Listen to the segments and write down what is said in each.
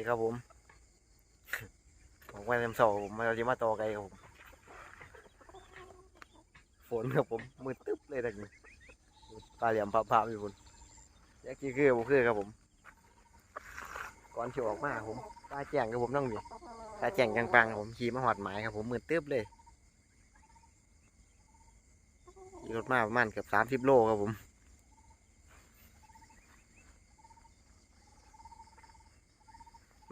ดีครับผม ผมว่าเต็มสองผมมาเราจะมาต่อไกลครับผมฝนครับผมมืดตึ๊บเลยทักนี้ตาเหลี่ยมพาพาอยู่คนอยกกี่คือผมคือครับผม ก่อนที่ออกมาผมตาแจ้งครับผมต้องอยู่ตาแจ้งกลางๆครับผมขี่มาหอดหมายครับผมมืดตึ๊บเลยรถมาประมาณเกือบสามสิบโลครับผม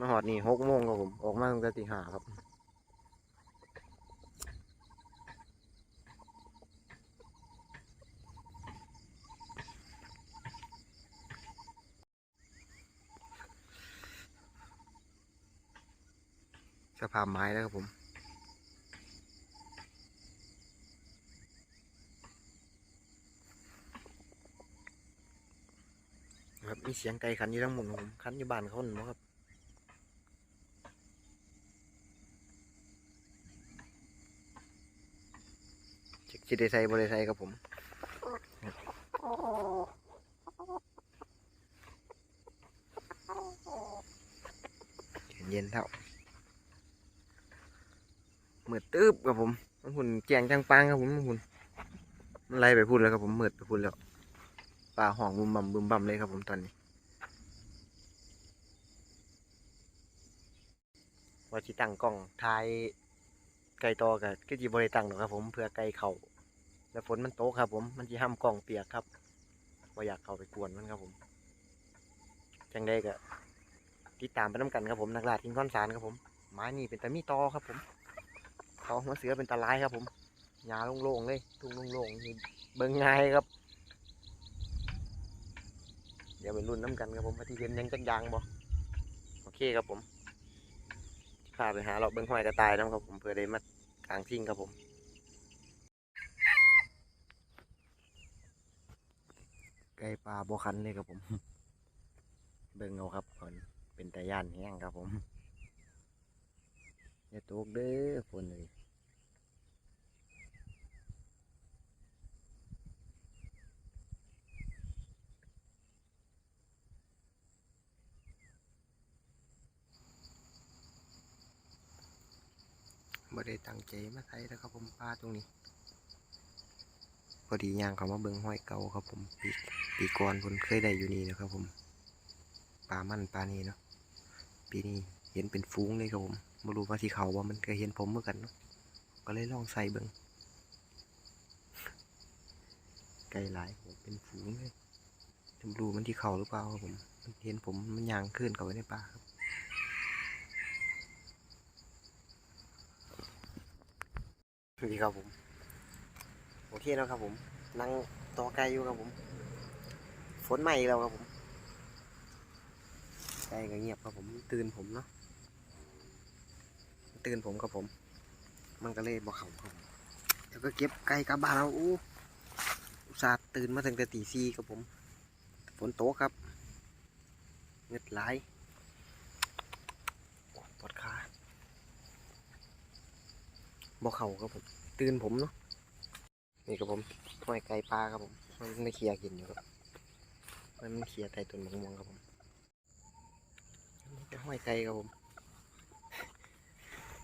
มาหอดนี่หกโมงครับผม ออกมาตั้งแต่ตีห้าครับสภาพไม้แล้วครับผมครับมีเสียงไก่ขันอยู่ทั้งหมดครับผมขันอยู่บ้านเขาหนึ่งครับ จิได้ใส่บริใส่ครับผมเย็นๆเท่ามืดตึ๊บครับผมน้ำหุ่นแจงจังปังครับผมน้ำหุ่นมันไล่ไปพูดแล้วครับผมเมืดไปพูดแล้วป่าห้องบุมบั่มบุมบั่มเลยครับผมตอนนี้ว่าที่ตั้งกล้องถ่ายไก่ตอกับก็จีบริตั้งหรอกครับผมเพื่อไก่เขา แล้วฝนมันโตครับ ผม มันจะห้ามกล้องเปียกครับว่าอยากเข้าไปกวนมันครับผมจังได้ก็ติดตามไปน้ำกันครับผมนักล่าทิ้งก้อนสารครับผมไม้นี่เป็นตะมีตอครับ ผมเขาหัวเสือเป็นตะไลครับ ผมหญ้าโล่งๆเลยทุ่งโล่งๆเบิ่งง่ายครับ เดี๋ยวไปรุ่นน้ำกันครับผมที่เห็นยังจักยางบ่โอเคครับผมพาไปหาเราเบิ้งห้อยกระต่ายนะครับผมเพื่อได้มากลางทิ้งครับผม ไก่ปลาบคันเลยครับผม เบิ้งเอาครับก่อนเป็นตะย่านแห้งครับผมอย่าตกเด้อฝนเลยไม่ได้ตั้งใจมาใส่นะครับผมปลาตรงนี้ พอดีย่างเขามาเบิ้งห้อยเก่าครับผมปีปีก่อนผมเคยได้อยู่นี่นะครับผมปลามันปลานี่เนาะปีนี้เห็นเป็นฟุ้งเลยครับผมไม่รู้ว่าที่เขาว่ามันเคยเห็นผมเหมือนกันเนาะก็เลยลองใส่เบิ้งไกลหลายผมเป็นฝูงเลยจะรู้มันที่เขาหรือเปล่าครับผมมันเห็นผมมันย่างขึ้นเข้าไปในป่าครับสวัสดีครับผม โอเคแล้วครับผมนั่งต่อไกลอยู่ครับผม ฝนใหม่แล้วครับผมไกลก็เงียบครับผม ตื่นผมเนาะตื่นผมครับผม มันก็เลยบอกเขาครับแล้วก็เก็บไก่กลับบ้านแล้วอู้อุตส่าห์ตื่นมาตั้งแต่ตีสี่ครับผม ฝนตกครับ เงืดไหลปวดขาบอกเขาครับผม ตื่นผมเนาะ นี่ครับผมห้อยไก่ปลาครับผม มันไม่เคลียร์กินอยู่ครับ มันมันเคลียร์ไต่ต้นมะม่วงครับผมนี่จะห้อยไก่ครับผม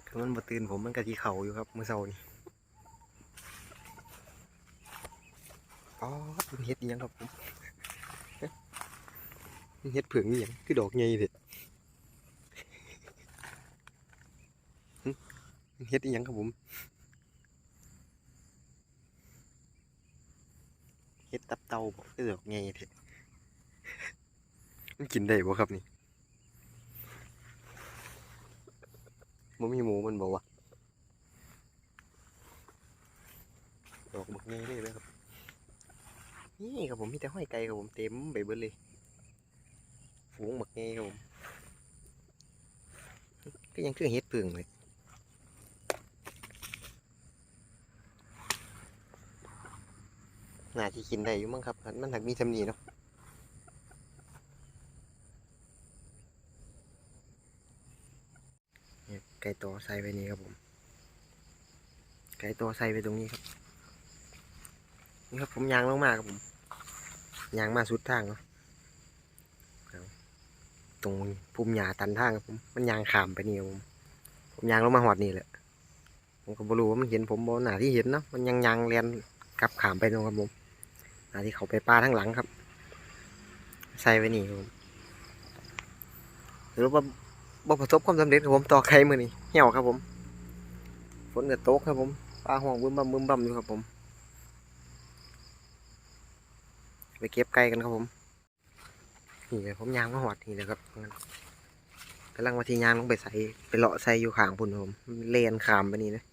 คือมันบ่ตื่นผมมันกะทีเข่าอยู่ครับเมื่อเช้านี้อ๋อมันเฮ็ดยังครับผมเฮ็ดเผืองอีหยังคือดอกใหญ่เด็ดเฮ็ดอีหยังครับผม เฮ็ดตับเต่าบอกคือดอกใหญ่เด็ดมันกินได้บ่ครับนี่มันมีหมูมันบอกว่าดอกบักใหญ่เลยเลยครับ นี่ครับผมมีแต่ห้อยไก่ครับผมเต็มไปเบิดเลย ฝูงบักใหญ่ครับผม ก็ยังคือเฮ็ดเพิ่งเลย น่าที่กินได้อยู่มั้งครับ มันถักมีทำนีเนาะไก่ตัวใส่ไปนี่ครับผม ไก่ตัวใส่ไปตรงนี้ครับ นี่ครับผมยางลงมาครับผมยางมาสุดทางเนาะตรงพุ่มหญ้าตันทางครับผมมันยางขามไปนี่ครับผมผมยางลงมาหอดนี่แหละผมก็บรู้ว่ามันเห็นผมบ่หน้าที่เห็นเนาะมันยังยางเรียนกลับขามไปเนาะครับผม หน้าที่เขาไปป้าทั้งหลังครับ ใส่ไว้นี่ผมหรือว่าบ่ประสบความสำเร็จครับผมต่อใครมือนี่เหี่ยวครับผม ฝนก็ตกครับผมปลาห่วงบึ้มบั่มบึ้มบั่มอยู่ครับผม ไปเก็บไก่กันครับผม นี่เลยผมยางมาหอดนี่เลยครับกำลังมาที่ยางลงไปใส่ไปเลาะใส่อยู่ข้างพุ่นผมมันเลนขามไปนี่นะ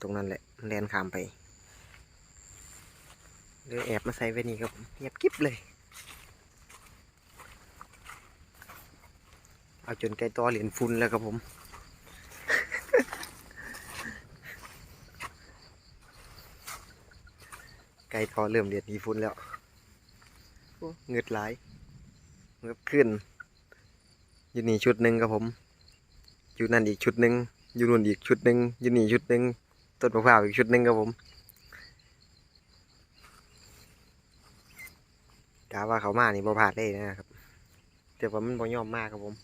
ตรงนั้นแหละมันเลนขามไป เลยแอบมาใส่ไว้นี่ครับผมเงียบกิ๊บเลย เอาจนไก่ตอเหรียญฟุ้นแล้วครับผมไก่ตอเริ่มเหรียญมีฟุ้นแล้วเงืดหลายเงือบขึ้น อยู่นี่ชุดหนึ่งครับผม อยู่นั่นอีกชุดหนึ่งอยู่นู่นอีกชุดหนึ่งอยู่นี่ชุดหนึ่งต้นมะพร้าวอีกชุดหนึ่งครับผม กาว่าเขามานี่บ่พลาดเลยนะครับแต่ว่ามันบ่ยอมมากครับผม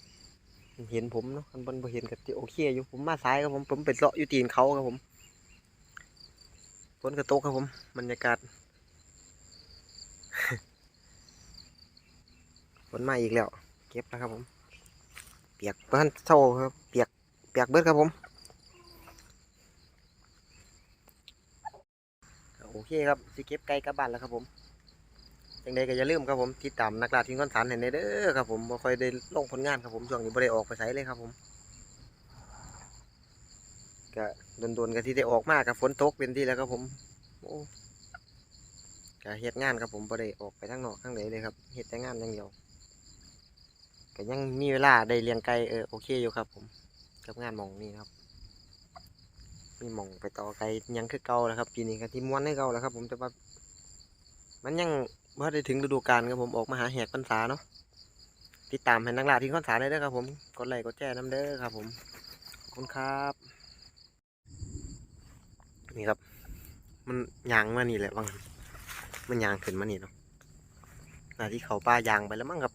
เห็นผมเนาะมันบ่เห็นก็โอเคอยู่ผมมาซ้ายครับผมผมไปเลาะอยู่ตีนเขาครับผมฝนกระตกครับผมบรรยากาศฝนมาอีกแล้ว เก็บแล้วครับผม เปียกเพื่อนเท่าครับเปียกเปียกเบิดครับผมโอเคครับสิเก็บไก่กลับบ้านแล้วครับผม จังใดก็อย่าลืมครับผมติดตามนักล่าทิ้งก้อนสันเห็นเด้อครับผมบ่ค่อยได้ลงผลงานครับผมช่วงนี้บ่ได้ออกไปไสเลยครับผมก็โดนๆก็ที่ได้ออกมากกับฝนตกเป็นที่แล้วครับผมโอ้ก็เฮ็ดงานครับผมบ่ได้ออกไปทางนอกทางไหนเลยครับเฮ็ดแต่งานอย่างเดียวก็ยังมีเวลาได้เลี้ยงไก่เออโอเคอยู่ครับ ผมกับงานมองนี่ครับมีมองไปต่อไก่ยังคือเก่าแล้วครับปีนี้ก็ที่ม้วนให้เก่าแล้วครับ ผมแต่ว่ามันยัง เมื่อได้ถึงฤดูกาลครับผมออกมาหาแหกพรรษาเนาะติดตามให้นักล่าทิ้งพรรษาได้เด้อครับผมกดไลค์กดแชร์น้ำเด้อครับผมขอบคุณครับ นี่ครับ มันยางมานี่แหละบางมันยางขึ้นมานี่เนาะหน้าที่เขาป้ายางไปแล้วมั้งครับ